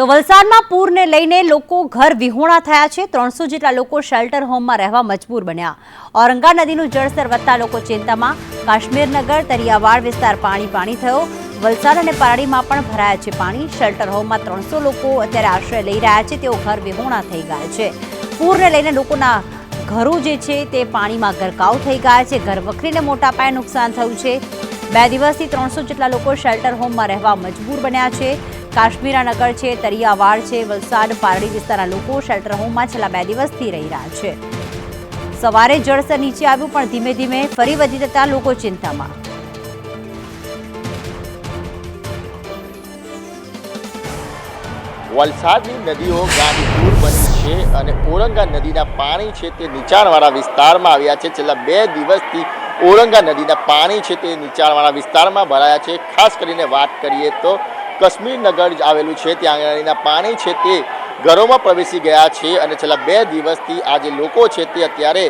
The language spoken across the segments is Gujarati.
તો વલસાડમાં પૂરને લઈને લોકો ઘર વિહોણા થયા છે. ત્રણસો જેટલા લોકો શેલ્ટર હોમમાં રહેવા મજબૂર બન્યા. ઔરંગા નદીનું જળસ્તર વધતા લોકો ચિંતામાં. કાશ્મીરનગર તરિયાવાડ વિસ્તાર પાણી પાણી થયો. વલસાડ અને પારડીમાં પણ ભરાયા છે પાણી. શેલ્ટર હોમમાં ત્રણસો લોકો અત્યારે આશ્રય લઈ રહ્યા છે. તેઓ ઘર વિહોણા થઈ ગયા છે. પૂરને લઈને લોકોના ઘરો જે છે તે પાણીમાં ગરકાવ થઈ ગયા છે. ઘર વખરીને મોટા પાયે નુકસાન થયું છે. બે દિવસથી ત્રણસો જેટલા લોકો શેલ્ટર હોમમાં રહેવા મજબૂર બન્યા છે. કાશ્મીરાનગર છે, તરિયાવાડ છે, વલસાડ, પારડી વિસ્તારના લોકો શેલ્ટર હોમમાં છેલ્લા બે દિવસથી રહી રહ્યા છે. સવારે જળસ્તર નીચે આવ્યું, પણ ધીમે ધીમે ફરી વધી જતા લોકો ચિંતામાં. વલસાડની નદીઓ દૂર બની છે અને ઓરંગા નદીના પાણી છે તે નીચાણવાળા વિસ્તારમાં આવ્યા છે. છેલ્લા બે દિવસથી ઓરંગા નદીના પાણી છે તે નીચાણવાળા વિસ્તારમાં ભરાયા છે. ખાસ કરીને વાત કરીએ તો કશ્મીરનગર આવેલું છે. ત્યાં આગળના પાણી છે તે ઘરોમાં પ્રવેશી ગયા છે અને છેલ્લા બે દિવસથી આ જે લોકો છે તે અત્યારે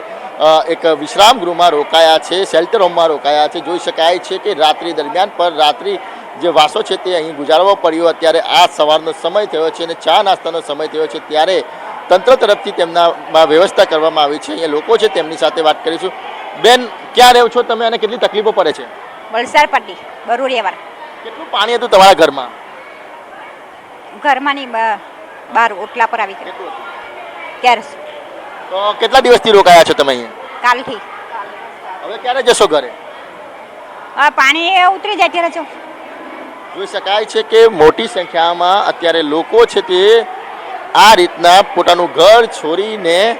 એક વિશ્રામ ગૃહમાં રોકાયા છે શેલ્ટર હોમમાં રોકાયા છે. જોઈ શકાય છે કે રાત્રિ દરમિયાન પણ રાત્રિ જે વાસો છે તે અહીં ગુજારવો પડ્યો. અત્યારે આ સવારનો સમય થયો છે અને ચા નાસ્તાનો સમય થયો છે. ત્યારે તંત્ર તરફથી તેમના વ્યવસ્થા કરવામાં આવી છે. અહીંયા લોકો છે તેમની સાથે વાત કરીશું. બેન, ક્યાં રહો છો તમે અને કેટલી તકલીફો પડે છે? વલસાડ પટ્ટી બરુડિયાવાર કેટલું પાણી હતું તમારા ઘરમાં? ઘરમાં ની બ- બહાર ઓટલા પર આવી ગયો. કેટલું હતું? તો કેટલા દિવસથી રોકાયા છો તમે અહીંયા? કાલથી. હવે ક્યારે જશો ઘરે? હા પાણી એ ઉતરી જાય ત્યારે જો. જોઈ શકાય છે કે મોટી સંખ્યામાં અત્યારે લોકો છે તે આ રીતના પોતાનું ઘર છોડીને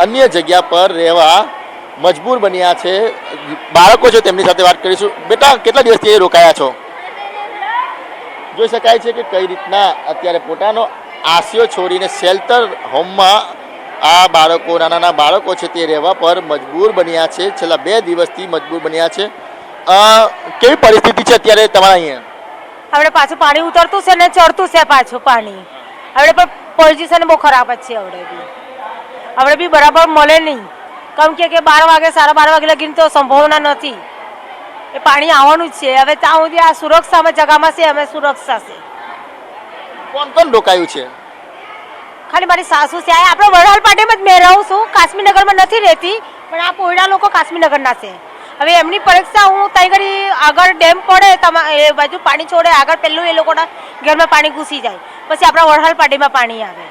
અન્ય જગ્યા પર રહેવા મજબૂર બન્યા છે. બાળકો છે તેમની સાથે વાત કરીશું. બેટા કેટલા દિવસથી અહીં રોકાયા છો? જોઈ શકાય છે કે કઈ રીતના અત્યારે પોતાનો આશયો છોડીને શેલ્ટર હોમમાં આ બાળકો, નાના નાના બાળકો છે તે રહેવા પર મજબૂર બન્યા છે. છેલ્લા બે દિવસથી મજબૂર બન્યા છે. કેવી પરિસ્થિતિ છે અત્યારે તમારા અહીંયા? આપણે પાછું પાણી ઉતરતું છે ને ચડતું છે પાછું પાણી. આપણે પણ પોઝિશન બહુ ખરાબ જ છે હવે બી. આપણે બી બરાબર મળે નહીં. કેમ કે બાર વાગે, સાડા બાર વાગે લગીને તો સંભાવના નથી. એ પાણી આવવાનું જ છે. હવે ત્યાં સુધી આ સુરક્ષામાં જગામાં છે અમે સુરક્ષા છે. કોણ કોણ રોકાયું છે? ખાલી મારી સાસુ છે. આ આપણે વડાલ પાટીમાં જ મેં રહું છું. કાશ્મીરનગરમાં નથી રહેતી પણ આ પોયડા લોકો કાશ્મીરનગરના છે. હવે એમની પરીક્ષા હું ત્યાં ઘડી આગળ ડેમ પડે તમા એ બાજુ પાણી છોડે આગળ પહેલું એ લોકોના ઘરમાં પાણી ઘૂસી જાય. પછી આપણા વડાલ પાટીમાં પાણી આવે.